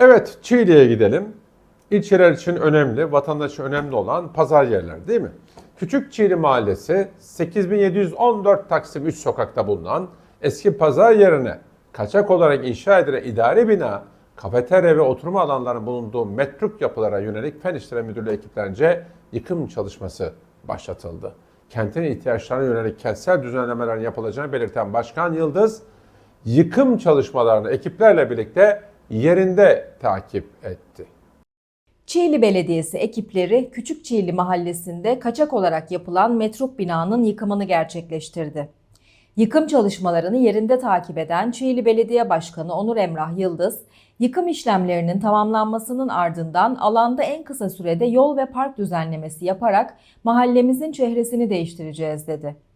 Evet, Çiğli'ye gidelim. İlçeler için önemli, vatandaş için önemli olan pazar yerleri değil mi? Küçük Çiğli Mahallesi 8714 Taksim 3 sokakta bulunan eski pazar yerine kaçak olarak inşa edilen idari bina, kafeterya ve oturma alanlarının bulunduğu metruk yapılara yönelik Fen İşleri Müdürlüğü ekiplerince yıkım çalışması başlatıldı. Kentin ihtiyaçlarına yönelik kentsel düzenlemelerin yapılacağını belirten Başkan Yıldız, yıkım çalışmalarını ekiplerle birlikte yerinde takip etti. Çiğli Belediyesi ekipleri Küçük Çiğli mahallesinde kaçak olarak yapılan metruk binanın yıkımını gerçekleştirdi. Yıkım çalışmalarını yerinde takip eden Çiğli Belediye Başkanı Onur Emrah Yıldız, yıkım işlemlerinin tamamlanmasının ardından alanda en kısa sürede yol ve park düzenlemesi yaparak mahallemizin çehresini değiştireceğiz dedi.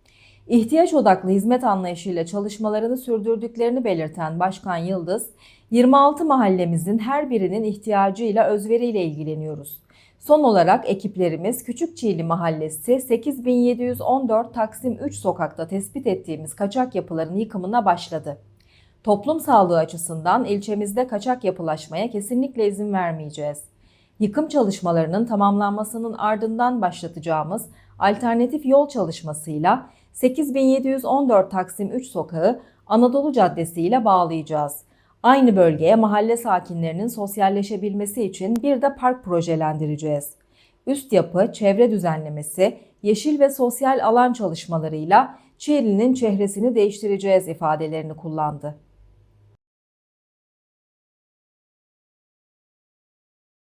İhtiyaç odaklı hizmet anlayışıyla çalışmalarını sürdürdüklerini belirten Başkan Yıldız, 26 mahallemizin her birinin ihtiyacıyla özveriyle ilgileniyoruz. Son olarak ekiplerimiz Küçükçiğli Mahallesi 8714 Taksim 3 sokakta tespit ettiğimiz kaçak yapıların yıkımına başladı. Toplum sağlığı açısından ilçemizde kaçak yapılaşmaya kesinlikle izin vermeyeceğiz. Yıkım çalışmalarının tamamlanmasının ardından başlatacağımız alternatif yol çalışmasıyla 8714 Taksim 3 sokağı Anadolu Caddesi ile bağlayacağız. Aynı bölgeye mahalle sakinlerinin sosyalleşebilmesi için bir de park projelendireceğiz. Üst yapı, çevre düzenlemesi, yeşil ve sosyal alan çalışmalarıyla Çiğli'nin çehresini değiştireceğiz ifadelerini kullandı.